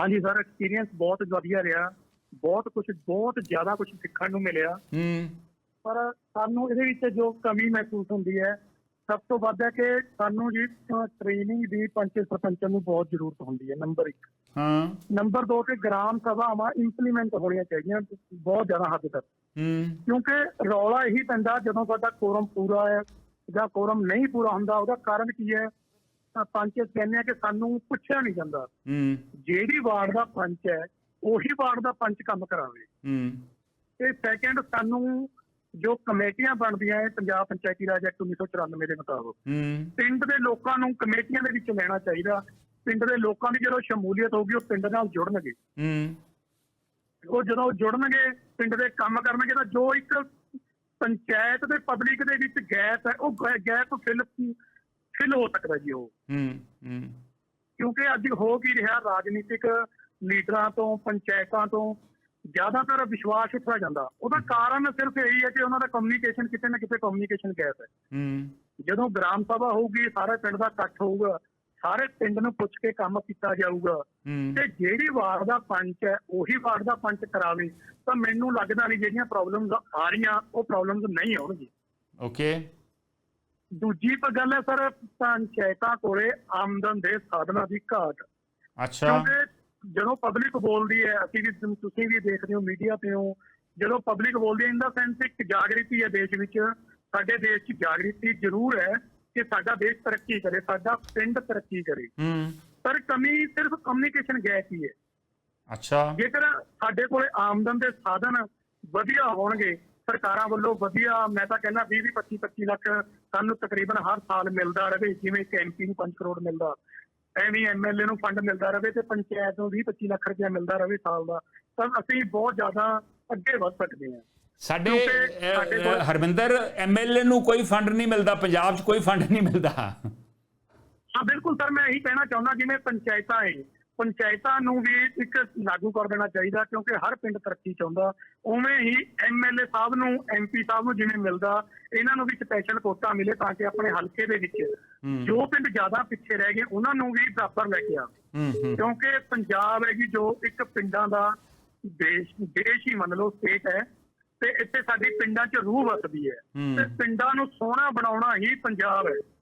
ਹਾਂਜੀ sir experience ਬਹੁਤ ਵਧੀਆ ਰਿਹਾ। ਬਹੁਤ ਕੁਝ ਬਹੁਤ ਜ਼ਿਆਦਾ ਕੁਝ ਸਿੱਖਣ ਨੂੰ ਮਿਲਿਆ। ਹੂੰ। ਪਰ ਸਾਨੂੰ ਇਹਦੇ ਵਿੱਚ ਜੋ ਕਮੀ ਮਹਿਸੂਸ ਹੁੰਦੀ ਹੈ ਸਭ ਤੋਂ ਵੱਧ ਹੈ ਕਿ ਸਾਨੂੰ ਜੀ ਟ੍ਰੇਨਿੰਗ ਦੀ ਪੰਚ ਸਰਪੰਚਾਂ ਨੂੰ ਬਹੁਤ ਜ਼ਰੂਰਤ ਹੁੰਦੀ ਹੈ ਨੰਬਰ 1 ਹਾਂ। ਨੰਬਰ 2 ਤੇ ਗ੍ਰਾਮ ਸਭਾਵਾਂ ਇੰਪਲੀਮੈਂਟ ਹੋਣੀਆਂ ਚਾਹੀਦੀਆਂ ਬਹੁਤ ਜ਼ਿਆਦਾ ਹੱਦ ਤੱਕ। ਹੂੰ। ਕਿਉਂਕਿ ਰੌਲਾ ਇਹੀ ਪੈਂਦਾ ਜਦੋਂ ਸਾਡਾ ਕੋਰਮ ਪੂਰਾ ਹੈ ਜਾਂ ਕੋਰਮ ਨਹੀਂ ਪੂਰਾ ਹੁੰਦਾ ਉਹਦਾ ਕਾਰਨ ਕੀ ਹੈ? ਪੰਚ ਕਹਿੰਦੇ ਆ ਕਿ ਸਾਨੂੰ ਪੁੱਛਿਆ ਨਹੀਂ ਜਾਂਦਾ। ਹੂੰ। ਜਿਹੜੀ ਵਾਰਡ ਦਾ ਪੰਚ ਹੈ ਉਹੀ ਵਾਰਡ ਦਾ ਪੰਚ ਕੰਮ ਕਰਾਵੇ। ਹੂੰ। ਤੇ ਸੈਕੰਡ ਸਾਨੂੰ ਜੋ ਕਮੇਟੀਆਂ ਬਣਦੀਆਂ ਹੈ ਪੰਜਾਬ ਪੰਚਾਇਤੀ ਰਾਜ ਐਕਟ 1994 ਦੇ ਮੁਤਾਬਕ। ਹੂੰ। ਪਿੰਡ ਦੇ ਲੋਕਾਂ ਨੂੰ ਕਮੇਟੀਆਂ ਦੇ ਵਿੱਚ ਲੈਣਾ ਚਾਹੀਦਾ। ਪਿੰਡ ਦੇ ਲੋਕਾਂ ਦੀ ਜਦੋਂ ਸ਼ਮੂਲੀਅਤ ਹੋਊਗੀ ਉਹ ਪਿੰਡ ਨਾਲ ਜੁੜਨਗੇ। ਹੂੰ। ਉਹ ਜਦੋਂ ਜੁੜਨਗੇ ਪਿੰਡ ਦੇ ਕੰਮ ਕਰਨਗੇ ਤਾਂ ਜੋ ਇੱਕ ਪੰਚਾਇਤ ਦੇ ਪਬਲਿਕ ਦੇ ਵਿੱਚ ਗੈਪ ਹੈ ਉਹ ਗੈਪ ਫਿਲ ਫਿਲ ਹੋ ਸਕਦਾ ਜੀ ਉਹ। ਹੂੰ ਹੂੰ। ਕਿਉਂਕਿ ਅੱਜ ਹੋ ਕੀ ਰਿਹਾ ਰਾਜਨੀਤਿਕ ਲੀਡਰਾਂ ਤੋਂ ਪੰਚਾਇਤਾਂ ਤੋਂ ਜ਼ਿਆਦਾਤਰ ਵਿਸ਼ਵਾਸ ਉੱਠਿਆ ਜਾਂਦਾ। ਉਹਦਾ ਕਾਰਨ ਸਿਰਫ ਇਹੀ ਹੈ ਕਿ ਉਹਨਾਂ ਦਾ ਕਮਿਊਨੀਕੇਸ਼ਨ ਕਿਤੇ ਨਾ ਕਿਤੇ ਕਮਿਊਨੀਕੇਸ਼ਨ ਗੈਪ ਹੈ। ਹੂੰ। ਜਦੋਂ ਗ੍ਰਾਮ ਸਭਾ ਹੋਊਗੀ ਸਾਰੇ ਪਿੰਡ ਦਾ ਇਕੱਠ ਹੋਊਗਾ ਸਾਰੇ ਪਿੰਡ ਨੂੰ ਪੁੱਛ ਕੇ ਕੰਮ ਕੀਤਾ ਜਾਊਗਾ। ਤੇ ਜਿਹੜੀ ਵਾਰਡ ਦਾ ਪੰਚ ਹੈ ਉਹੀ ਵਾਰਡ ਦਾ ਪੰਚ ਕਰਾਵੇ। ਤਾਂ ਮੈਨੂੰ ਲੱਗਦਾ ਨਹੀਂ ਜਿਹੜੀਆਂ ਪ੍ਰੋਬਲਮਸ ਆ ਰਹੀਆਂ ਉਹ ਪ੍ਰੋਬਲਮਸ ਨਹੀਂ ਆਉਣਗੀਆਂ। ਓਕੇ ਦੂਜੀ ਪ ਗੱਲ ਹੈ ਸਰ ਪੰਚਾਇਤਾਂ ਕੋਲੇ ਆਮਦਨ ਦੇ ਸਾਧਨਾਂ ਦੀ ਘਾਟ। ਅੱਛਾ। ਕਿਉਂਕਿ ਜਦੋਂ ਪਬਲਿਕ ਬੋਲਦੀ ਹੈ ਅਸੀਂ ਵੀ ਤੁਸੀਂ ਵੀ ਦੇਖਦੇ ਹੋ ਮੀਡੀਆ ਤੇ ਹੋ ਜਦੋਂ ਪਬਲਿਕ ਬੋਲਦੀ ਹੈ ਇਨ ਦਾ ਸੈਂਸ ਇੱਕ ਜਾਗ੍ਰਿਤੀ ਹੈ ਦੇਸ਼ ਵਿੱਚ ਸਾਡੇ ਦੇਸ਼ 'ਚ ਜਾਗ੍ਰਿਤੀ ਜ਼ਰੂਰ ਹੈ ਕਿ ਸਾਡਾ ਦੇਸ਼ ਤਰੱਕੀ ਕਰੇ ਸਾਡਾ ਪਿੰਡ ਤਰੱਕੀ ਕਰੇ। ਹੂੰ। ਪਰ ਕਮੀ ਸਿਰਫ ਕਮਿਊਨੀਕੇਸ਼ਨ ਗੈਪ ਹੀ ਹੈ। ਅੱਛਾ। ਜੇਕਰ ਸਾਡੇ ਕੋਲੇ ਆਮਦਨ ਦੇ ਸਾਧਨ ਵਧੀਆ ਹੋਣਗੇ ਸਰਕਾਰਾਂ ਵੱਲੋਂ ਵਧੀਆ ਮੈਂ ਤਾਂ ਕਹਿੰਦਾ 20 20 25 25 ਲੱਖ ਸਾਨੂੰ ਤਕਰੀਬਨ ਹਰ ਸਾਲ ਮਿਲਦਾ ਰਹੇ ਜਿਵੇਂ ਇੱਕ ਐਮਪੀ ਨੂੰ 5 ਕਰੋੜ ਮਿਲਦਾ। ਐਵੇਂ ਐਮਐਲਏ ਨੂੰ ਫੰਡ ਮਿਲਦਾ ਰਹੇ ਤੇ ਪੰਚਾਇਤ ਨੂੰ 20 25 ਲੱਖ ਰੁਪਇਆ ਮਿਲਦਾ ਰਹੇ ਸਾਲ ਦਾ। ਤਾਂ ਅਸੀਂ ਬਹੁਤ ਜ਼ਿਆਦਾ ਅੱਗੇ ਵੱਧ ਸਕਦੇ ਹਾਂ। ਸਾਡੇ ਹਰਵਿੰਦਰ ਐਮਐਲਏ ਨੂੰ ਕੋਈ ਫੰਡ ਨਹੀਂ ਮਿਲਦਾ ਪੰਜਾਬ 'ਚ ਕੋਈ ਫੰਡ ਨਹੀਂ ਮਿਲਦਾ। ਹਾਂ ਬਿਲਕੁਲ ਸਰ ਮੈਂ ਇਹੀ ਕਹਿਣਾ ਚਾਹੁੰਦਾ ਜਿਵੇਂ ਪੰਚਾਇਤਾਂ ਹੈ ਪੰਚਾਇਤਾਂ ਨੂੰ ਵੀ ਇੱਕ ਲਾਗੂ ਕਰ ਦੇਣਾ ਚਾਹੀਦਾ ਕਿਉਂਕਿ ਹਰ ਪਿੰਡ ਤਰੱਕੀ ਚਾਹੁੰਦਾ। ਉਵੇਂ ਹੀ ਐਮਐਲਏ ਸਾਹਿਬ ਨੂੰ ਐਮਪੀ ਸਾਹਿਬ ਨੂੰ ਜਿਵੇਂ ਮਿਲਦਾ ਇਹਨਾਂ ਨੂੰ ਵੀ ਸਪੈਸ਼ਲ ਕੋਟਾ ਮਿਲੇ ਤਾਂ ਕਿ ਆਪਣੇ ਹਲਕੇ ਦੇ ਵਿੱਚ ਹੂੰ। ਜੋ ਪਿੰਡ ਜ਼ਿਆਦਾ ਪਿੱਛੇ ਰਹਿ ਗਏ ਉਹਨਾਂ ਨੂੰ ਵੀ ਬਰਾਬਰ ਲੈ ਕੇ ਆਵੇ ਹੂੰ ਹੂੰ। ਕਿਉਂਕਿ ਪੰਜਾਬ ਹੈਗੀ ਜੋ ਇੱਕ ਪਿੰਡਾਂ ਦਾ ਦੇਸ਼ ਦੇਸ਼ ਹੀ ਮੰਨ ਲਓ ਸਟੇਟ ਹੈ ਤੇ ਇੱਥੇ ਸਾਡੀ ਪਿੰਡਾਂ 'ਚ ਰੂਹ ਵਸਦੀ ਹੈ। ਹੂੰ। ਤੇ ਪਿੰਡਾਂ ਨੂੰ ਸੋਹਣਾ ਬਣਾਉਣਾ ਹੀ ਪੰਜਾਬ ਹੈ।